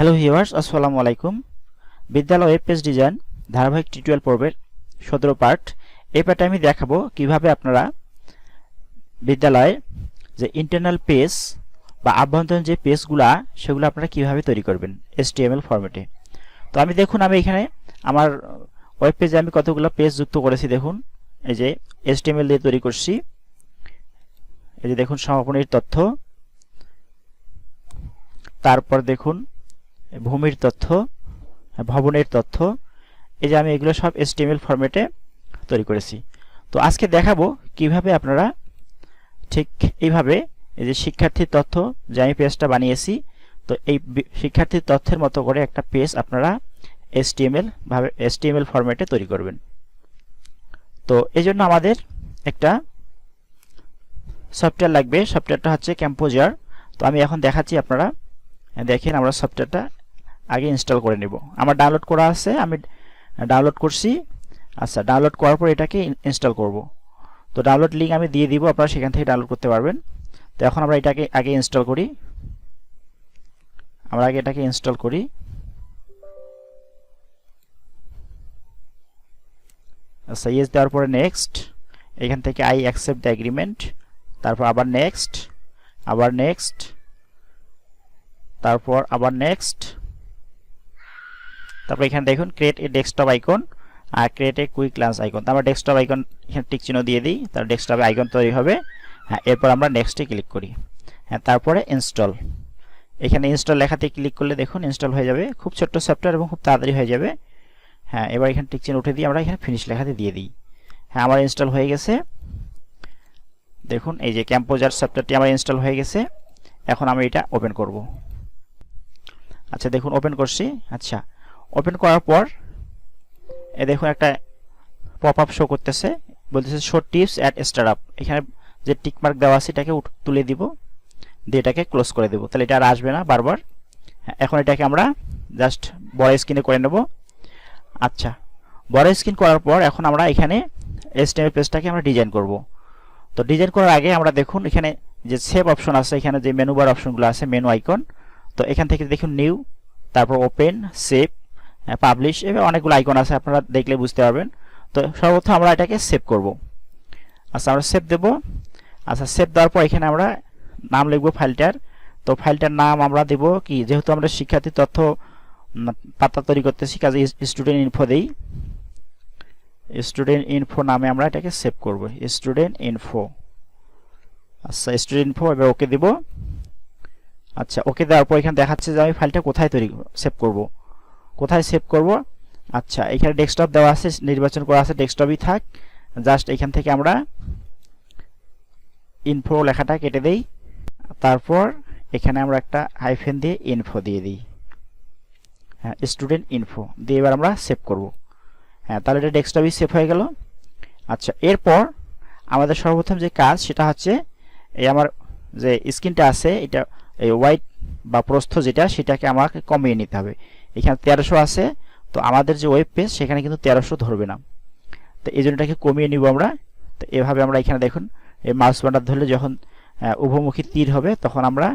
Hello viewers আসসালামু আলাইকুম বিদ্যালয় ওয়েব পেজ ডিজাইন ধারাবাহিক টিউটোরিয়াল পর্বের সতেরো পার্ট এই পার্টে আমি দেখাবো কীভাবে আপনারা বিদ্যালয়ে যে ইন্টারনাল পেজ বা আভ্যন্তরীণ যে পেজগুলা সেগুলো আপনারা কীভাবে তৈরি করবেন এসটিএমএল ফরম্যাটে তো আমি দেখুন আমি এখানে আমার ওয়েব পেজে আমি কতগুলো পেজ যুক্ত করেছি দেখুন এই যে এসটিএমএল দিয়ে তৈরি করছি এই যে দেখুন সমাপনীর তথ্য তারপর দেখুন ভূমির তথ্য ভবনের তথ্য, এই যে আমি এগুলো সব এসটিএমএল ফরম্যাটে তৈরি করেছি। তো আজকে দেখাবো কীভাবে আপনারা ঠিক এইভাবে এই যে শিক্ষার্থীর তথ্য, যে আমি পেজটা বানিয়েছি, তো এই শিক্ষার্থীর তথ্যের মতো করে একটা পেজ আপনারা এসটিএমএল ভাবে এসটিএমএল ফরম্যাটে তৈরি করবেন। তো এই জন্য আমাদের একটা সফটওয়্যার লাগবে। সফটওয়্যারটা হচ্ছে ক্যাম্পোজার তো আমি এখন দেখাচ্ছি আপনারা। দেখেন আমরা সফটওয়্যারটা আগে ইনস্টল করে নেব। আমার ডাউনলোড করা আছে, আমি ডাউনলোড করছি। আচ্ছা ডাউনলোড করার পর এটাকে ইনস্টল করব। তো ডাউনলোড লিঙ্ক আমি দিয়ে দিব, আপনারা সেখান থেকে ডাউনলোড করতে পারবেন। তো এখন আমরা এটাকে আগে ইনস্টল করি। আমরা আগে এটাকে ইনস্টল করি। আচ্ছা ইয়েস দেওয়ার পরে নেক্সট এখান থেকে আই অ্যাকসেপ্ট দ্য এগ্রিমেন্ট তারপর আবার নেক্সট আবার নেক্সট তারপর আবার নেক্সট তারপর এখানে দেখুন create a desktop icon R create a quick launch icon আমরা ডেস্কটপ আইকন এখানে টিক চিহ্ন দিয়ে দিই তার ডেস্কটপে আইকন তৈরি হবে। হ্যাঁ এরপর আমরা নেক্সটে ক্লিক করি। হ্যাঁ তারপরে ইনস্টল এখানে ইনস্টল লেখাতে ক্লিক করলে দেখুন ইনস্টল হয়ে যাবে। খুব ছোট্ট সফটওয়্যার এবং খুব তাড়াতাড়ি হয়ে যাবে। হ্যাঁ এবার এখানে টিক চিহ্ন উঠে দিয়ে আমরা এখানে ফিনিশ লেখাতে দিয়ে দিই। হ্যাঁ আমার ইনস্টল হয়ে গেছে। দেখুন, এই যে ক্যাম্পোজার সফটওয়্যারটি আমার ইনস্টল হয়ে গেছে। এখন আমি এটা ওপেন করব। আচ্ছা দেখুন ওপেন করছি। আচ্ছা ওপেন করার পর এ দেখুন একটা পপ আপ শো করতেছে। বলতেছে শো টিপস অ্যাট স্টার্ট এখানে যে টিক মার্ক দেওয়া আছে এটাকে তুলে দিব। দিয়ে এটাকে ক্লোজ করে দেব। তাহলে এটা আর আসবে না বারবার। হ্যাঁ, এখন এটাকে আমরা জাস্ট বড় স্ক্রিনে করে নেব। আচ্ছা বড় স্ক্রিন করার পর এখন আমরা এখানে এসটিএমএল পেজটাকে আমরা ডিজাইন করব। তো ডিজাইন করার আগে আমরা দেখুন এখানে যে সেভ অপশন আছে এখানে যে মেনু বার অপশনগুলো আছে মেনু আইকন তো এখান থেকে দেখুন নিউ তারপর ওপেন সেভ পাবলিশ এভাবে অনেকগুলো আইকন আছে, আপনারা দেখলে বুঝতে পারবেন। তো সর্বপ্রথম আমরা এটাকে সেভ করব। আচ্ছা আমরা সেভ দেব। আচ্ছা সেভ দেওয়ার পর এখানে আমরা নাম লিখব ফাইলটার। তো ফাইলটার নাম আমরা দেব কি? যেহেতু আমরা শিক্ষার্থী তথ্য পাতা তৈরি করতেছি, কাজে স্টুডেন্ট ইনফো দেই। স্টুডেন্ট ইনফো নামে আমরা এটাকে সেভ করব। স্টুডেন্ট ইনফো আচ্ছা স্টুডেন্ট ইনফো এবার ওকে দেব। আচ্ছা ওকে দেওয়ার পর এখানে দেখাচ্ছে যে আমি ফাইলটা কোথায় তৈরি সেভ করব। কোথায় সেভ করব? আচ্ছা এখানে ডেস্কটপ দেওয়া আছে, নির্বাচন করা আছে ডেস্কটপই থাক। জাস্ট এখান থেকে আমরা ইনফো লেখাটা কেটে দেই। তারপর এখানে আমরা একটা হাইফেন দিয়ে ইনফো দিয়ে দিই। হ্যাঁ স্টুডেন্ট ইনফো দিয়ে এবার আমরা সেভ করব। হ্যাঁ তাহলে এটা ডেস্কটপই সেভ হয়ে গেল। আচ্ছা এরপর আমাদের সর্বপ্রথম যে কাজ, সেটা হচ্ছে এই আমার যে স্ক্রিনটা আছে, এটা এই হোয়াইট বা প্রস্থ যেটা, সেটাকে আমাকে কমিয়ে নিতে হবে। এখানে তেরোশো আছে তো আমাদের যে ওয়েব পেজ সেখানে কিন্তু তেরোশো ধরবে না। তো এই জন্য এটাকে কমিয়ে নিব আমরা। তো এভাবে আমরা এখানে দেখুন এই মাউস বাটন ধরলে যখন উভমুখী তীর হবে তখন আমরা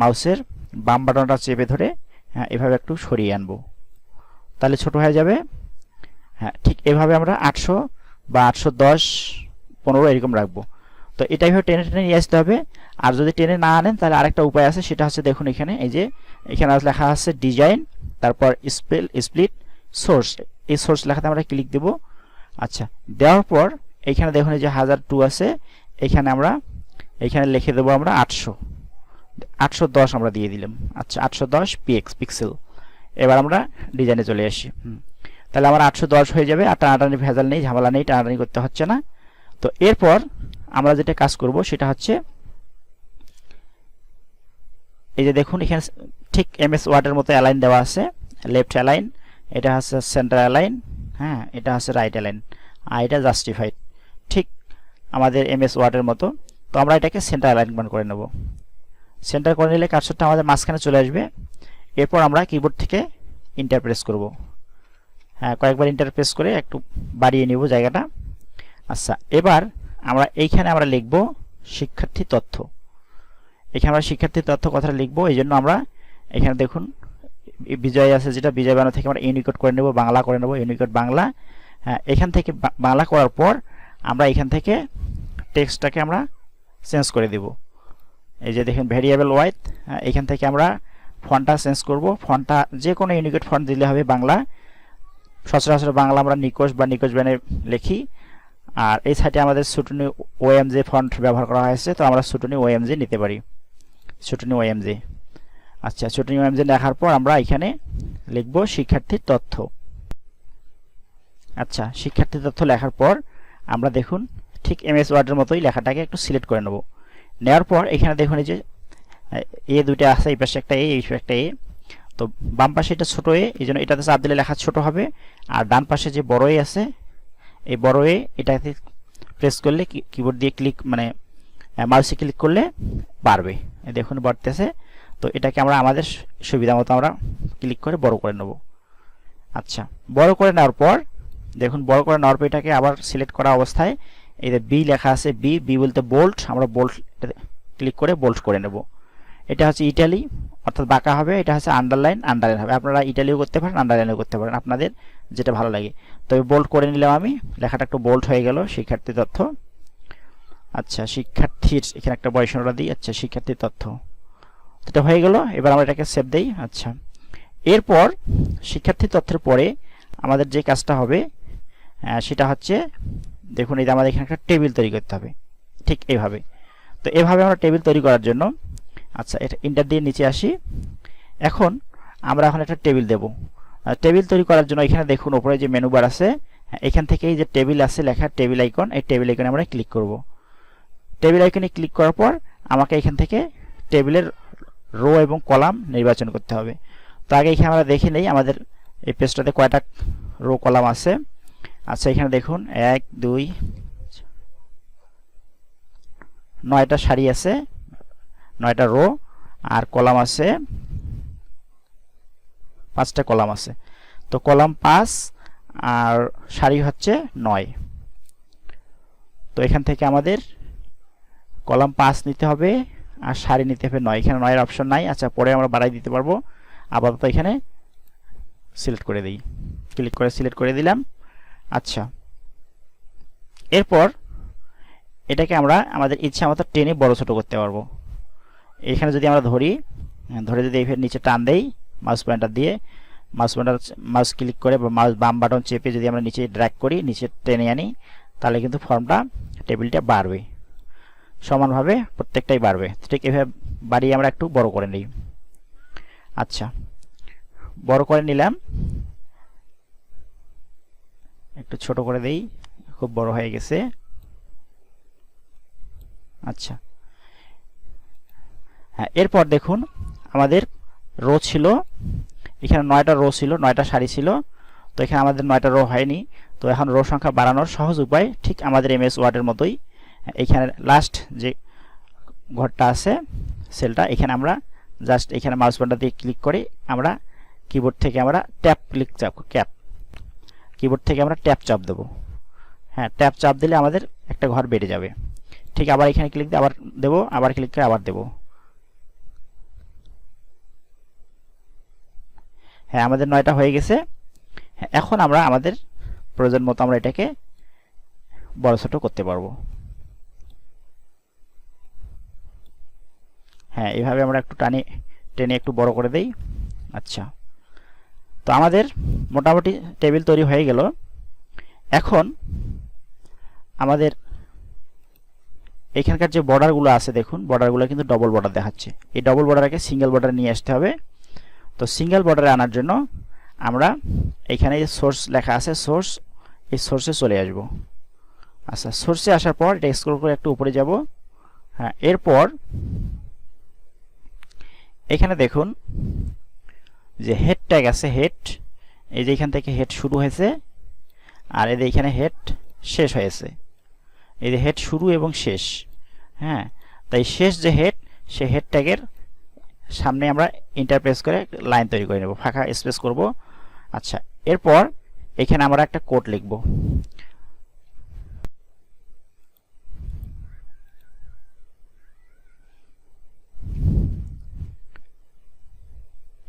মাউসের বাম বাটনটা চেপে ধরে হ্যাঁ, এভাবে একটু সরিয়ে আনব। তাহলে ছোট হয়ে যাবে হ্যাঁ ঠিক এভাবে আমরা আটশো বা আটশো দশ পনেরো এরকম রাখব। তো এটা এইভাবে টেনে টেনে নিয়ে আসতে হবে। আর যদি টেনে না আনেন তাহলে আরেকটা উপায় আছে সেটা হচ্ছে দেখুন এখানে এই যে এখানে লেখা আছে ডিজাইন তারপর স্পেল স্প্লিট সোর্স এই সোর্স লেখাতে আমরা ক্লিক দেব। আচ্ছা দেওয়ার পর এখানে দেখুন এই যে হাজার টু আছে, এখানে আমরা, এখানে লিখে দেবো আমরা আটশো। আটশো দশ আমরা দিয়ে দিলাম। আচ্ছা আটশো দশ পিএক্স পিক্সেল এবার আমরা ডিজাইনে চলে আসি। তাহলে আমার আটশো দশ হয়ে যাবে, আর টানাটানি ভেজাল নেই, ঝামেলা নেই, টানাটানি করতে হচ্ছে না। তো এরপর আমরা যেটা কাজ করব, সেটা হচ্ছে, এই যে দেখুন, এখানে ঠিক এম এস ওয়ার্ডের মতো অ্যালাইন দেওয়া আছে। লেফট অ্যালাইন এটা হচ্ছে সেন্টার অ্যালাইন হ্যাঁ এটা হচ্ছে রাইট অ্যালাইন আর এটা জাস্টিফাইড ঠিক আমাদের এম এস ওয়ার্ডের মতো। তো আমরা এটাকে সেন্টার অ্যালাইনমেন্ট করে নেব। সেন্টার করে নিলে কার্সরটা আমাদের মাঝখানে চলে আসবে। এরপর আমরা কিবোর্ড থেকে ইন্টারপ্রেস করব। হ্যাঁ কয়েকবার ইন্টারপ্রেস করে একটু বাড়িয়ে নিব জায়গাটা। আচ্ছা এবার আমরা এইখানে আমরা লিখব শিক্ষার্থী তথ্য। এখানে আমরা শিক্ষার্থী তথ্য কথাটা লিখব। এই জন্য আমরা এখানে দেখুন বিজয় আছে, যেটা বিজয় বানানো থেকে আমরা ইউনিকোড করে নেব, বাংলা করে নেব ইউনিকোড বাংলা। হ্যাঁ এখান থেকে বাংলা করার পর আমরা এখান থেকে টেক্সটটাকে আমরা চেঞ্জ করে দেব। এই যে দেখেন ভেরিয়েবল ওয়াইথ এখান থেকে আমরা ফন্টটা চেঞ্জ করব। ফন্টটা যে কোনো ইউনিকোড ফন্ট দিলে হবে বাংলা। সচরাচর বাংলা আমরা নিকোষ বা নিকোষ ব্যানে লিখি। আর এই সাইডে আমাদের সুটনি ওএমজে ফন্ট ব্যবহার করা হয়েছে, তো আমরা সুটনি ওএমজে নিতে পারি। সুটনি ওএমজে আচ্ছা সুটনি ওএমজে লেখার পর আমরা এখানে লিখব শিক্ষার্থীর তথ্য। আচ্ছা শিক্ষার্থীর তথ্য লেখার পর আমরা দেখুন, ঠিক এমএস ওয়ার্ডের মতোই লেখাটাকে একটু সিলেক্ট করে নেব। নেওয়ার পর এখানে দেখুন এই যে, এ দুইটা আছে, এই পাশে একটা এ, এই পাশে একটা এ। তো বাম পাশে এটা ছোট এ, এই জন্য এটাতে চাপ দিলে লেখা ছোট হবে। আর ডান পাশে যে বড় এ আছে, এই বড় এ, এটাতে প্রেস করলে কিবোর্ড দিয়ে ক্লিক মানে মাউসে ক্লিক করলে বাড়বে। দেখুন, বাড়তেছে। তো এটাকে আমরা আমাদের সুবিধা মতো আমরা ক্লিক করে বড় করে নেব। আচ্ছা বড় করে নেওয়ার পর, দেখুন, বড় করে নেওয়ার পর এটাকে আবার সিলেক্ট করা অবস্থায় এই যে বি লেখা আছে বি বি বলতে বোল্ট আমরা বোল্ট ক্লিক করে বোল্ট করে নেব। এটা হচ্ছে ইটালি অর্থাৎ বাঁকা হবে, এটা হচ্ছে আন্ডারলাইন আন্ডারলাইন হবে। আপনারা ইটালিও করতে পারেন আন্ডারলাইনও করতে পারেন, আপনাদের যেটা ভালো লাগে। তবে বোল্ট করে নিলাম আমি, লেখাটা একটু বোল্ট হয়ে গেল, শিক্ষার্থী তথ্য। আচ্ছা শিক্ষার্থীর, এখানে একটা বয়সনটা দিই আচ্ছা শিক্ষার্থীর তথ্য। এটা হয়ে গেল এবার আমরা এটাকে সেভ দেই। আচ্ছা। এরপর শিক্ষার্থী তথ্যের পরে আমাদের যে কাজটা হবে সেটা হচ্ছে দেখুন এই আমাদের এখানে একটা টেবিল তৈরি করতে হবে ঠিক এইভাবে তো এভাবে আমরা টেবিল তৈরি করার জন্য আচ্ছা এটা ইন্টার দিয়ে নিচে আসি। এখন আমরা এখন একটা টেবিল দেব। টেবিল তৈরি করার জন্য এখানে দেখুন উপরে যে মেনু বার আছে হ্যাঁ, এখান থেকে এই যে টেবিল আছে লেখা টেবিল আইকন এই টেবিল আইকনে আমরা ক্লিক করব। টেবিল আইকনে ক্লিক করার পর আমাকে এখান থেকে টেবিলের রো এবং কলাম নির্বাচন করতে হবে। তো আগে এখানে আমরা দেখে নেই, আমাদের এই পেজটাতে কয়টা রো কলাম আছে। আচ্ছা এখানে দেখুন, এক, দুই, নয়টা সারি আছে, নয়টা রো, আর কলাম আছে, পাঁচটা কলাম আছে। তো কলাম পাঁচ, আর সারি হচ্ছে নয়। তো এখান থেকে আমাদের কলাম পাঁচ নিতে হবে আর সারি নিতে হবে নয়। এখানে নয়ের অপশন নাই। আচ্ছা পরে আমরা বাড়াই দিতে পারব। আপাতত এখানে সিলেক্ট করে দিই। ক্লিক করে সিলেক্ট করে দিলাম। আচ্ছা। এরপর এটাকে আমরা আমাদের ইচ্ছা মতো টেনে বড় ছোট করতে পারব। এখানে যদি আমরা ধরি হ্যাঁ, ধরে যদি এখানে নিচে টান দেই মাউস পয়েন্টার দিয়ে মাউস পয়েন্টার মাউস ক্লিক করে বা মাউস বাম বাটন চেপে যদি আমরা নিচে ড্র্যাক করি নিচে টেনে আনি তাহলে কিন্তু ফর্মটা টেবিলটা বাড়বে। সমানভাবে প্রত্যেকটাই বাড়বে। ঠিক এভাবে বাড়িয়ে আমরা একটু বড় করে নিই। আচ্ছা বড় করে নিলাম। একটু ছোট করে দেই, খুব বড় হয়ে গেছে। আচ্ছা। হ্যাঁ এরপর দেখুন, আমাদের রো ছিল, এখানে নয়টা রো ছিল, নয়টা সারি ছিল। তো এখানে আমাদের নয়টা রো হয়নি। তো এখন রো সংখ্যা বাড়ানোর সহজ উপায় ঠিক আমাদের এমএস ওয়ার্ডের মতোই এখানে লাস্ট যে ঘরটা আছে সেলটা এখানে আমরা জাস্ট এখানে মাউস বাটনটা দিয়ে ক্লিক করে আমরা কিবোর্ড থেকে আমরা ট্যাপ ক্লিক চাপ ক্যাপ কিবোর্ড থেকে আমরা ট্যাপ চাপ দেবো। হ্যাঁ ট্যাপ চাপ দিলে আমাদের একটা ঘর বেড়ে যাবে। ঠিক আবার এখানে ক্লিক দিয়ে আবার দেবো আবার ক্লিক করে আবার দেবো। হ্যাঁ আমাদের নয়টা হয়ে গেছে। হ্যাঁ, এখন আমরা আমাদের প্রয়োজন মতো আমরা এটাকে বড় ছোট করতে পারব। হ্যাঁ এইভাবে আমরা একটু টানে, টেনে একটু বড় করে দেই। আচ্ছা। তো আমাদের মোটামুটি টেবিল তৈরি হয়ে গেল। এখন আমাদের এখানকার যে বর্ডারগুলো আছে, দেখুন বর্ডারগুলো কিন্তু ডবল বর্ডার দেখাচ্ছে। এই ডবল বর্ডারকে সিঙ্গেল বর্ডার নিয়ে আসতে হবে। তো সিঙ্গেল বর্ডারে আনার জন্য আমরা এখানে যে সোর্স লেখা আছে সোর্স এই সোর্সে চলে আসব। আচ্ছা সোর্সে আসার পর, এটা স্ক্রল করে একটু উপরে যাব। হ্যাঁ এরপর এখানে দেখুন যে হেড ট্যাগ আছে হেড এই যে এখান থেকে হেড শুরু হয়েছে আর এই যে এখানে হেড শেষ হয়েছে। এই যে হেড শুরু এবং শেষ হ্যাঁ? তাই শেষ যে হেড সে হেড ট্যাগের সামনে আমরা ইন্টারপ্রেস করে লাইন তৈরি করে নেব, ফাঁকা স্পেস করব। আচ্ছা এরপর এখানে আমরা একটা কোড লিখব।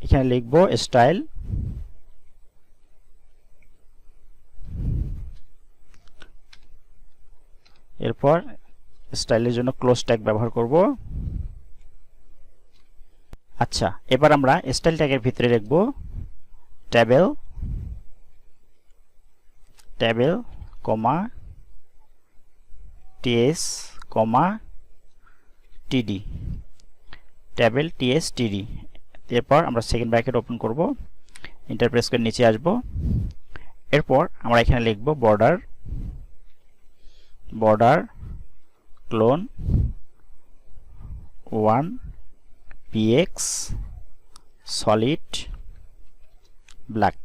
এখানে লিখব স্টাইল এরপর স্টাইলের জন্য ক্লোজ ট্যাগ ব্যবহার করব। আচ্ছা এবার আমরা স্টাইল ট্যাগের ভিতরে লিখব table table comma TS comma TD table TS TD এরপর আমরা সেকেন্ড ব্র্যাকেট ওপেন করব ইন্টারপ্রেস করে নিচে আসব, এরপর আমরা এখানে লিখব border border colon one px solid black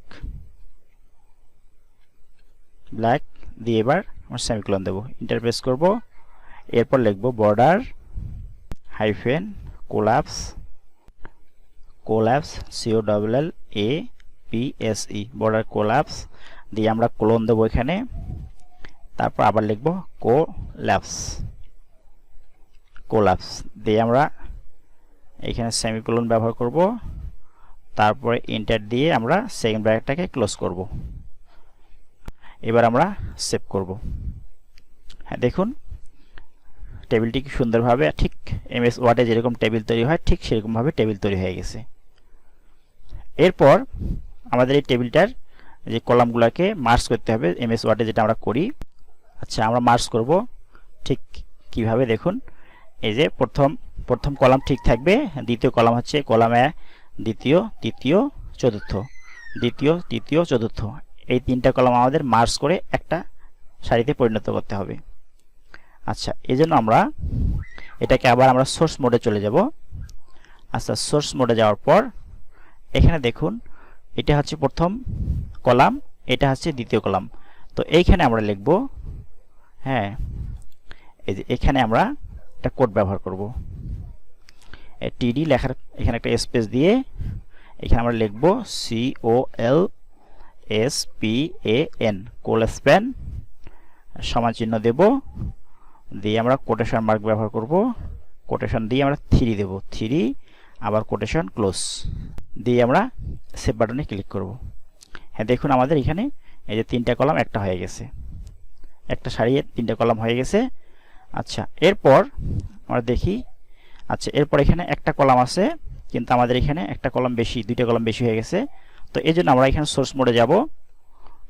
black দিয়ে এবার আমরা সেমিক্লোন দেবো ইন্টারপ্রেস করব, এরপর লিখব border hyphen collapse collapse C O double L A P S E border collapse দিয়ে আমরা ক্লোন দেবো এখানে, তারপর আবার লিখব কোল্যাপস কোলাপস দিয়ে আমরা এখানে সেমিকোলন ব্যবহার করব, তারপরে ইন্টার দিয়ে আমরা সেকেন্ড ব্র্যাকেটটাকে ক্লোজ করব। এবার আমরা সেভ করব। হ্যাঁ দেখুন টেবিলটি কি সুন্দরভাবে, ঠিক এমএস ওয়ার্ডে যেরকম টেবিল তৈরি হয়, ঠিক সেরকমভাবে টেবিল তৈরি হয়ে গেছে। এরপর আমাদের এই টেবিলটার যে কলামগুলোকে মার্চ করতে হবে, এমএস ওয়ার্ডে যেটা আমরা করি। আচ্ছা আমরা মার্চ করব ঠিক কীভাবে? দেখুন, এই যে প্রথম প্রথম কলাম ঠিক থাকবে, দ্বিতীয় কলাম হচ্ছে কলামে দ্বিতীয়, তৃতীয়, চতুর্থ। দ্বিতীয়, তৃতীয়, চতুর্থ। এই তিনটা কলাম আমাদের মার্চ করে একটা সারিতে পরিণত করতে হবে। আচ্ছা এই জন্য আমরা এটাকে আবার আমরা সোর্স মোডে চলে যাব। আচ্ছা সোর্স মোডে যাওয়ার পর এখানে দেখুন, এটা হচ্ছে প্রথম কলাম, এটা হচ্ছে দ্বিতীয় কলাম। তো এইখানে আমরা লিখব হ্যাঁ এই যে এখানে আমরা একটা কোড ব্যবহার করব। টিডি লেখার এখানে একটা স্পেস দিয়ে এখানে আমরা লিখব C O L S P A N col span, সমান চিহ্ন দেব, দিয়ে আমরা কোটেশন মার্ক ব্যবহার করব। কোটেশন দিয়ে আমরা থ্রি দেব থ্রি আবার কোটেশন ক্লোজ দিয়ে আমরা সেভ বাটনে ক্লিক করব। হ্যাঁ দেখুন আমাদের এখানে এই যে তিনটা কলাম একটা হয়ে গেছে। একটা সারিয়ে তিনটা কলাম হয়ে গেছে। আচ্ছা এরপর আমরা দেখি আচ্ছা এরপর এখানে একটা কলাম আছে, কিন্তু আমাদের এখানে একটা কলাম বেশি, দুইটা কলাম বেশি হয়ে গেছে। তো এই জন্য আমরা এখানে সোর্স মোডে যাব।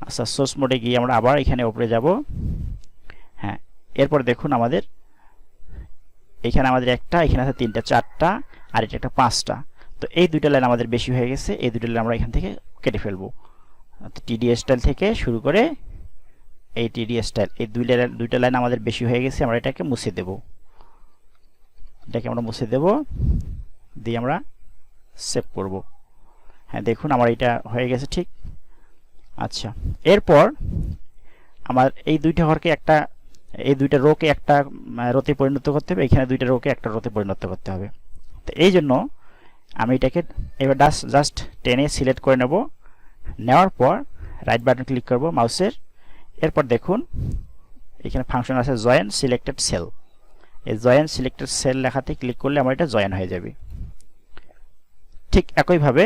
আচ্ছা সোর্স মোডে গিয়ে আমরা আবার এখানে ওপরে যাব। হ্যাঁ এরপর দেখুন আমাদের, এখানে আমাদের একটা, এখানে আছে তিনটা, চারটা। আর এটা একটা পাঁচটা। তো এই দুইটা লাইন আমাদের বেশি হয়ে গেছে, এই দুইটা লাইন আমরা এখান থেকে কেটে ফেলব। তো টিডি স্টাইল থেকে শুরু করে এই টিডি স্টাইল এই দুইটা দুইটা লাইন আমাদের বেশি হয়ে গেছে, আমরা এটাকে মুছে দেব। এটাকে আমরা মুছে দেব, দিয়ে আমরা সেভ করব। হ্যাঁ দেখুন আমার এটা হয়ে গেছে ঠিক। আচ্ছা এরপর আমার এই দুইটা ঘরকে একটা, এই দুইটা রোকে একটা রোতে পরিণত করতে হবে, এখানে দুইটা রোকে একটা রোতে পরিণত করতে হবে। তো এই জন্য আমি এটাকে এবার ডাস্ট জাস্ট টেনে সিলেক্ট করে নেব। নেওয়ার পর রাইট বাটন ক্লিক করব মাউসের এরপর দেখুন, এখানে ফাংশন আছে জয়েন সিলেক্টেড সেল এই জয়েন সিলেক্টেড সেল লেখাতে ক্লিক করলে আমার এটা জয়েন হয়ে যাবে। ঠিক একইভাবে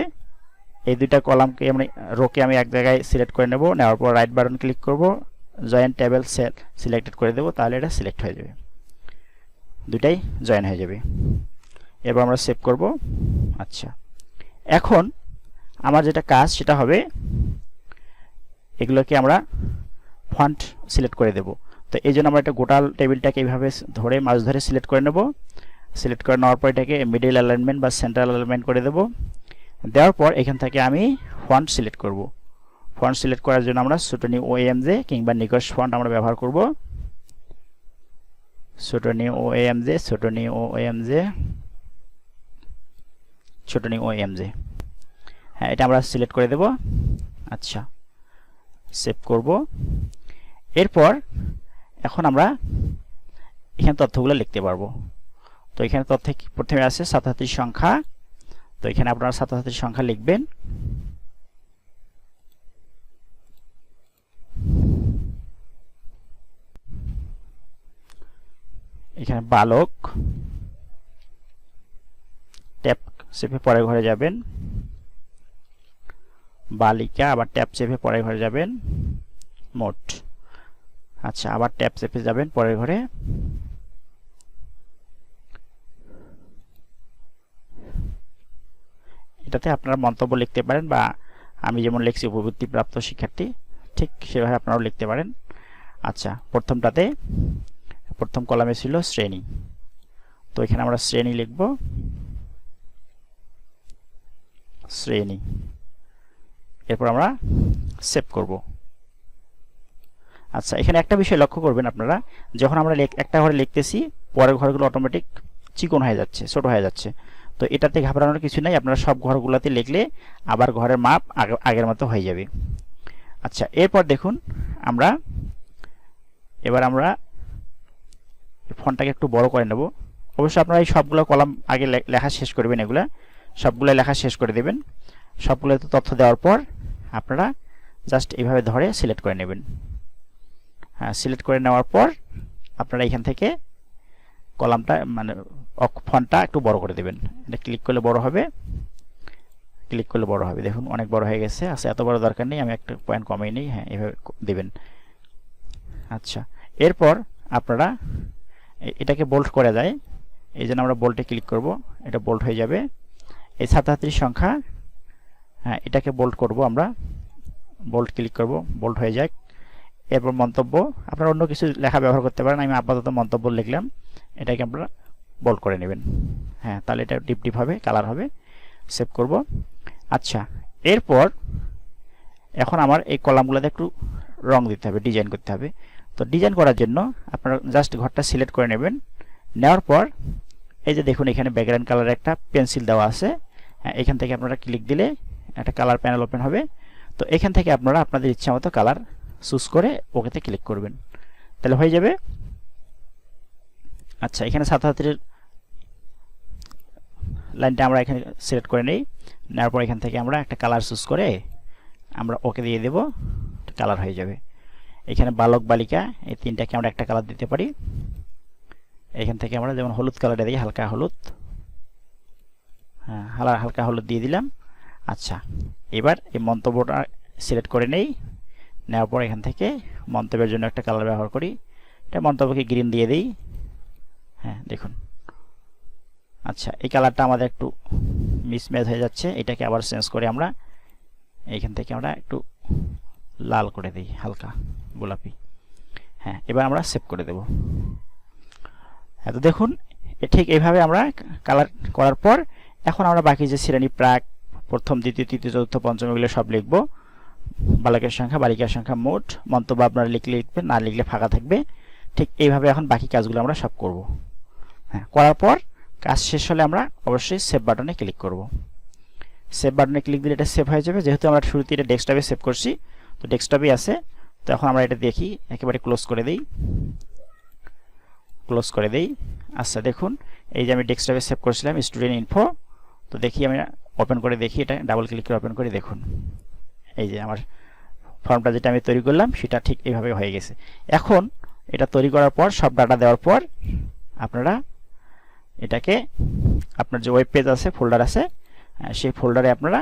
এই দুইটা কলামকে আমি রোকে আমি এক জায়গায় সিলেক্ট করে নেব। নেওয়ার পর রাইট বাটন ক্লিক করব জয়েন টেবিল সেল সিলেক্টেড করে দেব, তাহলে এটা সিলেক্ট হয়ে যাবে। দুটাই জয়েন হয়ে যাবে। এবার আমরা সেভ করব। আচ্ছা। এখন আমার যেটা কাজ সেটা হবে এগুলোকে আমরা ফন্ট সিলেক্ট করে দেব। তো এই জন্য আমরা একটা গোটাল টেবিলটাকে এইভাবে ধরে মাছ ধরে সিলেক্ট করে নেব। সিলেক্ট করে নেওয়ার পর এটাকে মিডিল অ্যালাইনমেন্ট বা সেন্ট্রাল অ্যালাইনমেন্ট করে দেব। দেওয়ার পর এখান থেকে আমি ফন্ট সিলেক্ট করব। ফন্ট সিলেক্ট করার জন্য আমরা সুটনি ও এম জে কিংবা নিকশ ফন্ট আমরা ব্যবহার করব। সুটনি ও এম জে সুটনি ওএমজে ছোটনি ওএমজে হ্যাঁ এটা আমরা সিলেক্ট করে দেব। আচ্ছা সেভ করব। এরপর এখন আমরা এখানে তথ্যগুলো লিখতে পারব। তো এখানে তথ্য প্রথমে আছে সাতাত্তর সংখ্যা। তো এখানে আপনারা সাতাত্তর সংখ্যা লিখবেন। এখানে বালক। চেপে পরের ঘরে যাবেন। বালিকা, আবার ট্যাপ চেপে পরের ঘরে যাবেন। মোট। আচ্ছা আবার ট্যাপ চেপে যাবেন পরের ঘরে। এটাতে আপনারা মন্তব্য লিখতে পারেন বা আমি যেমন লিখছি উপবৃত্তিপ্রাপ্ত শিক্ষার্থী, ঠিক সেভাবে আপনারাও লিখতে পারেন। আচ্ছা প্রথমটাতে, প্রথম কলামে ছিল শ্রেণি। তো এখানে আমরা শ্রেণি লিখব। শ্রেণি। এরপর আমরা সেভ করব। আচ্ছা এখানে একটা বিষয় লক্ষ্য করবেন আপনারা, যখন আমরা একটা ঘরে লিখতেছি, পরের ঘরগুলো অটোমেটিক চিকন হয়ে যাচ্ছে, ছোট হয়ে যাচ্ছে। তো এটাতে ঘাবড়ানোর কিছু নাই, আপনারা সব ঘরগুলোতে লিখলে আবার ঘরের মাপ আগের মতো হয়ে যাবে। আচ্ছা এরপর দেখুন, আমরা এবার আমরা ফোনটাকে একটু বড় করে নেব। অবশ্যই আপনারা এই সবগুলো কলাম আগে লেখা শেষ করবেন এগুলা। সবগুলো লেখা শেষ করে দেবেন। সবগুলোতে তথ্য দেওয়ার পর আপনারা জাস্ট এইভাবে ধরে সিলেক্ট করে নেবেন। হ্যাঁ সিলেক্ট করে নেওয়ার পর আপনারা এখান থেকে কলামটা মানে ফন্টটা একটু বড় করে দেবেন। এটা ক্লিক করলে বড় হবে। ক্লিক করলে বড় হবে। দেখুন, অনেক বড় হয়ে গেছে। আচ্ছা এত বড় দরকার নেই, আমি একটা পয়েন্ট কমিয়ে নিই। হ্যাঁ এভাবে দেবেন। আচ্ছা এরপর আপনারা এটাকে বোল্ট করে যায়। এই জন্য আমরা বোল্টে ক্লিক করব। এটা বোল্ট হয়ে যাবে। এই ছাত্রছাত্রীর সংখ্যা হ্যাঁ এটাকে বোল্ড করব আমরা। বোল্ট ক্লিক করব বোল্ড হয়ে যাক। এরপর মন্তব্য, আপনারা অন্য কিছু লেখা ব্যবহার করতে পারেন, আমি আপাতত মন্তব্য লিখলাম। এটাকে আপনারা বোল্ড করে নেবেন। হ্যাঁ তাহলে এটা ডিপ ডিপ হবে কালার হবে সেভ করব। আচ্ছা এরপর এখন আমার এই কলামগুলোতে একটু রং দিতে হবে ডিজাইন করতে হবে। তো ডিজাইন করার জন্য আপনারা জাস্ট ঘরটা সিলেক্ট করে নেবেন। নেওয়ার পর, এই যে দেখুন এখানে ব্যাকগ্রাউন্ড কালারের একটা পেন্সিল দেওয়া আছে। হ্যাঁ এখান থেকে আপনারা ক্লিক দিলে একটা কালার প্যানেল ওপেন হবে। তো এখান থেকে আপনারা আপনাদের ইচ্ছা মতো কালার চুজ করে ওকেতে ক্লিক করবেন। তাহলে হয়ে যাবে। আচ্ছা এখানে ছাত্রছাত্রীর লাইনটা আমরা এখানে সিলেক্ট করে নিই। নেওয়ার পর এখান থেকে আমরা একটা কালার চুজ করে আমরা ওকে দিয়ে দেব। কালার হয়ে যাবে। এখানে বালক বালিকা, এই তিনটাকে আমরা একটা কালার দিতে পারি। এখান থেকে আমরা যেমন হলুদ কালারটা দিই, হালকা হলুদ। হ্যাঁ হালকা হলুদ দিয়ে দিলাম। আচ্ছা এবার এই মন্তব্যটা সিলেক্ট করে নেই। নেওয়ার পর এখান থেকে মন্তব্যের জন্য একটা কালার ব্যবহার করি। এটা মন্তব্যকে গ্রিন দিয়ে দিই। হ্যাঁ দেখুন। আচ্ছা এই কালারটা আমাদের একটু মিসম্যাচ হয়ে যাচ্ছে। এটাকে আবার চেঞ্জ করে আমরা এইখান থেকে আমরা একটু লাল করে দিই, হালকা গোলাপি। হ্যাঁ এবার আমরা সেভ করে দেব। হ্যাঁ তো দেখুন ঠিক এইভাবে আমরা কালার করার পর এখন আমরা বাকি যে শ্রেণি প্রাক, প্রথম, দ্বিতীয়, তৃতীয়, চতুর্থ, পঞ্চম, এগুলো সব লিখব। বালকের সংখ্যা, বালিকার সংখ্যা মোট। মন্তব্য আপনারা লিখলে লিখবেন, না লিখলে ফাঁকা থাকবে। ঠিক এইভাবে এখন বাকি কাজগুলো আমরা সব করব। হ্যাঁ করার পর কাজ শেষ হলে আমরা অবশ্যই সেভ বাটনে ক্লিক করব। সেভ বাটনে ক্লিক দিলে এটা সেভ হয়ে যাবে। যেহেতু আমরা শুরুতে এটা ডেস্কটপে সেভ করছি, তো ডেস্কটপই আছে। তো এখন আমরা এটা দেখি, একেবারে ক্লোজ করে দিই। ক্লোজ করে দিই। আচ্ছা দেখুন, এই যে আমি ডেস্কটপে সেভ করছিলাম স্টুডেন্ট ইনফো তো দেখি আমি ওপেন করে দেখি এটা ডাবল ক্লিক করে ওপেন করে দেখুন। এই যে আমার ফর্মটা যেটা আমি তৈরি করলাম, সেটা ঠিক এইভাবে হয়ে গেছে। এখন এটা তৈরি করার পর, সব ডাটা দেওয়ার পর আপনারা এটাকে, আপনার যে ওয়েব পেজ আছে ফোল্ডার আছে সেই ফোল্ডারে আপনারা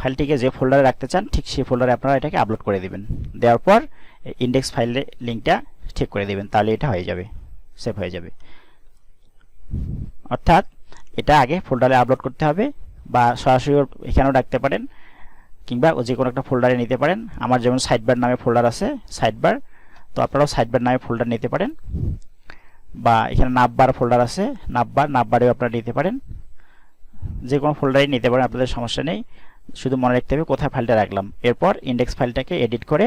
ফাইলটিকে যে ফোল্ডারে রাখতে চান, ঠিক সেই ফোল্ডারে আপনারা এটাকে আপলোড করে দেবেন। দেওয়ার পর ইন্ডেক্স ফাইলের লিঙ্কটা ঠিক করে দেবেন, তাহলে এটা হয়ে যাবে সেভ হয়ে যাবে। অর্থাৎ এটা আগে ফোল্ডারে আপলোড করতে হবে বা সরাসরি এখানেও ডাকতে পারেন কিংবা যে কোনো একটা ফোল্ডারে নিতে পারেন। আমার যেমন সাইডবার নামে ফোল্ডার আছে সাইডবার তো আপনারাও সাইডবার নামে ফোল্ডার নিতে পারেন। বা এখানে নাববার ফোল্ডার আছে, নাববার, নাববারেও আপনারা নিতে পারেন। যে কোনো ফোল্ডারই নিতে পারেন, আপনাদের সমস্যা নেই। শুধু মনে রাখতে হবে কোথায় ফাইলটা রাখলাম। এরপর ইন্ডেক্স ফাইলটাকে এডিট করে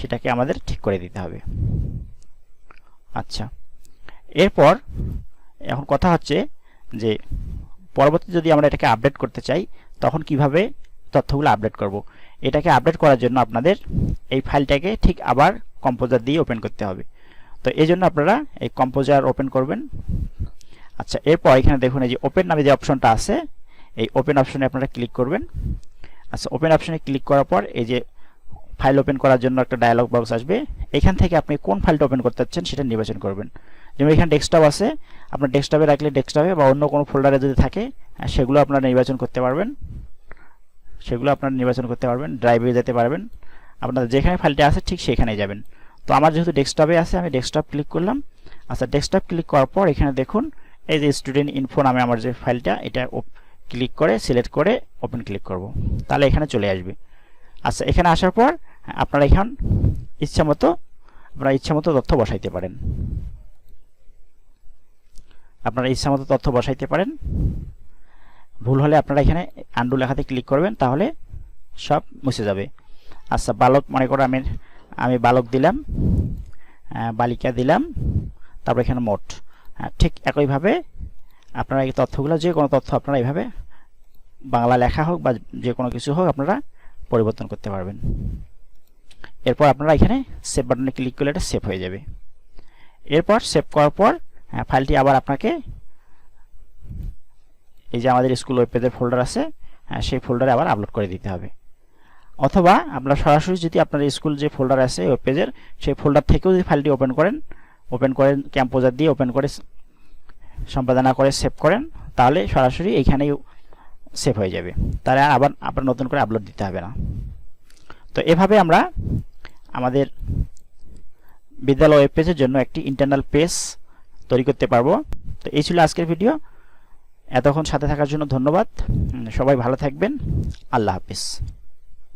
সেটাকে আমাদের ঠিক করে দিতে হবে। আচ্ছা। এরপর এখন কথা হচ্ছে যে পরবর্তী যদি আমরা এটাকে আপডেট করতে চাই, তখন কীভাবে তথ্যগুলো আপডেট করব। এটাকে আপডেট করার জন্য আপনাদের এই ফাইলটাকে ঠিক আবার কম্পোজার দিয়ে ওপেন করতে হবে। তো এই জন্য আপনারা এই কম্পোজার ওপেন করবেন। আচ্ছা এরপর এখানে দেখুন এই যে ওপেন নামে যে অপশনটা আছে, এই ওপেন অপশনে আপনারা ক্লিক করবেন। আচ্ছা ওপেন অপশনে ক্লিক করার পর এই যে ফাইল ওপেন করার জন্য একটা ডায়ালগ বক্স আসবে। এখান থেকে আপনি কোন ফাইলটা ওপেন করতে চাচ্ছেন সেটা নির্বাচন করবেন। যেমন এখানে ডেস্কটপ আছে, আপনার ডেস্কটপে রাখলে ডেস্কটপে বা অন্য কোনো ফোল্ডারে যদি থাকে সেগুলো আপনারা নির্বাচন করতে পারবেন। সেগুলো আপনারা নির্বাচন করতে পারবেন ড্রাইভে যেতে পারবেন। আপনাদের যেখানে ফাইলটা আছে ঠিক সেখানে যাবেন। তো আমার যেহেতু ডেস্কটপে আছে, আমি ডেস্কটপ ক্লিক করলাম। আচ্ছা ডেস্কটপ ক্লিক করার পর এখানে দেখুন, এই যে স্টুডেন্ট ইনফো নামে আমার যে ফাইলটা, এটা ক্লিক করে সিলেক্ট করে ওপেন ক্লিক করব। তাহলে এখানে চলে আসবে। আচ্ছা এখানে আসার পর আপনারা এখান ইচ্ছা মতো আপনারা ইচ্ছা মতো তথ্য বসাইতে পারেন। আপনারা ইচ্ছা মতো তথ্য বসাইতে পারেন। ভুল হলে আপনারা এখানে আন্ডু লেখাতে ক্লিক করবেন তাহলে সব মুছে যাবে। আচ্ছা বালক মনে করো আমি আমি বালক দিলাম বালিকা দিলাম তারপর এখানে মোট। হ্যাঁ, ঠিক একইভাবে আপনারা এই তথ্যগুলো যে কোনো তথ্য আপনারা এইভাবে বাংলা লেখা হোক বা যে কোনো কিছু হোক আপনারা পরিবর্তন করতে পারবেন। এরপর আপনারা এখানে সেভ বাটনে ক্লিক করলে এটা সেভ হয়ে যাবে। এরপর সেভ করার পর হ্যাঁ, ফাইলটি আবার আপনাকে এই যে আমাদের স্কুল ওয়েব পেজের ফোল্ডার আছে হ্যাঁ, সেই ফোল্ডারে আবার আপলোড করে দিতে হবে। অথবা আপনারা সরাসরি যদি আপনার স্কুল যে ফোল্ডার আছে ওয়েব পেজের সেই ফোল্ডার থেকেও যদি ফাইলটি ওপেন করেন ওপেন করেন ক্যাম্পোজার দিয়ে ওপেন করে সম্পাদনা করে সেভ করেন তাহলে সরাসরি এইখানেই সেভ হয়ে যাবে। তাহলে আর আবার আবার নতুন করে আপলোড দিতে হবে না। তো এভাবে আমরা আমাদের বিদ্যালয় ওয়েব পেজের জন্য একটি ইন্টারনাল পেজ তৈরি করতে পারব। তো এই ছিল আজকের ভিডিও। এতক্ষণ সাথে থাকার জন্য ধন্যবাদ। সবাই ভালো থাকবেন। আল্লাহ হাফিজ।